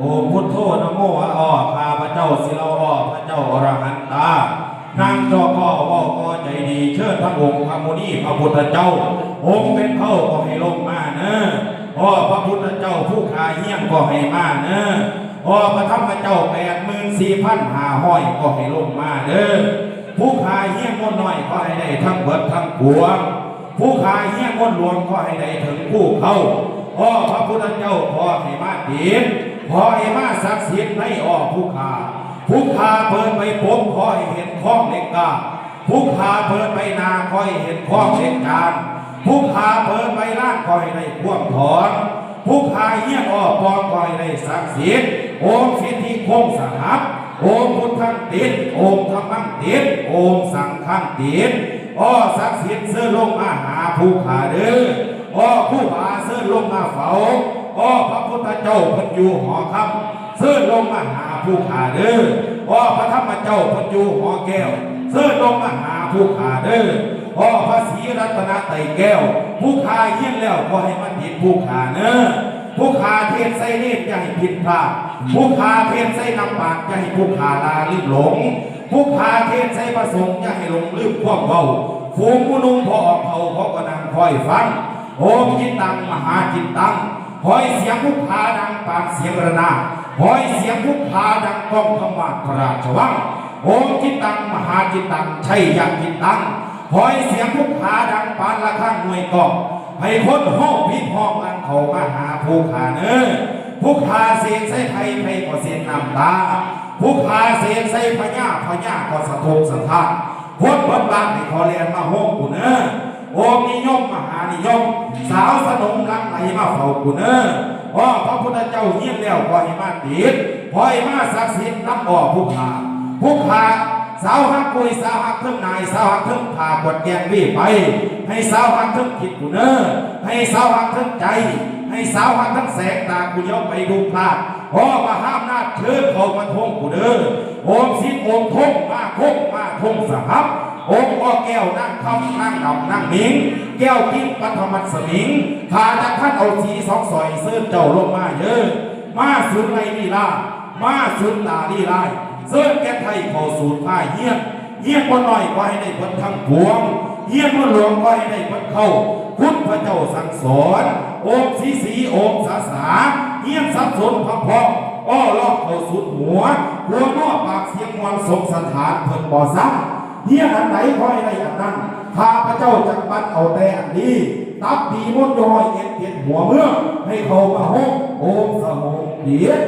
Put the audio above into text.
โอมพุทโธนโมอะอ้อข้าพระเจ้าสิเราอ้อพระเจ้าอรหันตานางจอก่อว่าก็ใจดีเชิญพระองค์พระมุนีพระพุทธเจ้า องค์เป็นเท่าก็ให้ลงมาเนอะอ้อพระพุทธเจ้าผู้ขายเฮี้ยงก็ให้มาเนอะอ้อพระธรรมเจ้าแปดหมื่นสี่พันห้าห้อยก็ให้ลงมาเด้อผู้ขายเฮี้ยงมนน้อยก็ให้ได้ทั้งเบิดทั้งปวงผู้ขายเฮี้ยงมนหลวงก็ให้ได้ถึงผู้เข้าอ้อพระพุทธเจ้าพอให้มาดี พอให้มาศักดิ์สิทธิ์ในอ้อผู้ขาผู้ขาเปิดไปพบขอให้เห็นข้องเล็กกาผู้ขาเปิดไปนาคอยเห็นข้องเหตุการผู้ขาเปิดไปล่างคอยได้พ่วงถอนผู้ขาเยี่ยงออกปองคอยได้สักดิ์สิทธิ์โอมสิทธิคงสหับโอมพุทธังติดโอมธรรมังติดโอมสังฆังติดอ้อศักดิ์สิทธิ์เสื้อลงมาหาผู้ขาเด้ออ้อผู้ขาเสื้อลงมาเฝ้าอ้อพระพุทธเจ้าพันอยู่หอคำเสื้อลงมาหาผู้ขาเด้ออ้อพระธรรมเจ้าพันอยู่หอแก้วเสื้อลงมาหาผู้ขาเด้อพ่อพระศรีรัตนไตรแก้ว ผู้ขาเยี่ยงแล้วก็ให้มันติดผู้ขาเน้อผู้ขาเทศใส่เนตรอย่าให้ผิดพลาดผู้ขาเทศใส่น้ำปากอย่าให้ผู้ขาลาลืมหลงผู้ขาเทศใส่ประสงค์อย่าให้หลงลืมความเบาฝูงผู้นุ่งพอออกเผาเพราะกระนางคอยฟังโอมจิตตังมหาจิตตัง หอยเสียงผู้ขาดังปานเสียงระนาหอยเสียงผู้ขาดังกองขมาศพระราชวังโอมจิตตังมหาจิตตังชัยยจิตตังหอยเสียงผู้ขาดังปานละข้างหน่วยกองให้พ้นห้องพิพองลังเขามาหาผู้ขาเนื้อผู้ขาเสียงใส่ไทยไทยก็เสียงน้ำตาผู้ขาเสียงใส่พญาพญาก็สะทกสะท้านพ้นบนบานให้ขาเรียนมาห้องกูเนื้อ โอมนิยมมหานิยม สาวสนมรังไหลมาเฝ้ากูเน้อพ่อพระพุทธเจ้าเยี่ยมแล้วพอให้มาติดพอให้มาศักดิ์สิทธิ์นับออกผู้ขาผู้ขาสาวหักกุยสาวหักเทิงนายสาวหักเทิงผ่ากดแกงวี่ไป ให้สาวหักเทิงคิดกูเน้อให้สาวหักเทิงใจ ให้สาวหักทั้งแสงตากูเลี้ยวไปดูพลาดพ่อมาห้ามนาเชิญเขามาทงกูเด้อโอมสิทธิ์โอมทงมาทงมาทงสหับองค์พ่อ ก้วนั่งคำนั่งดำนั่งมิงแก้วทิพย์ปัทมัสสมิงพาจากท่านเอาสีสองสอยเสื้อเจ้าลงมาเยอะ มาสุดไรลีล่ามาสุดตาลีลาเสื้อแก้ไทยขอสูตรผ้าเยี่ยมเยี่ยมคนหน่อยก็ให้ได้เพิ่นทั้งพวงเยี่ยมคนหลวงก็ให้ได้เพิ่นเข้าคุณพระเจ้าสั่งสอนองค์สีสีองค์สาสาเยี่ยมสับสนพระพองอ้อลอกเข้าสุดหัวหัวหม้อปากเสียงมวลสมสถานเพิ่นบ่อซ้ำ เฮียอันไหนคอยได้อันนั้นข้าพระเจ้าจักบัดเอาแต่อันนี้ตับปีมดยอยเอ็ดเอ็ดหัวเมืองให้เขามาห้องโอมสมองเดียด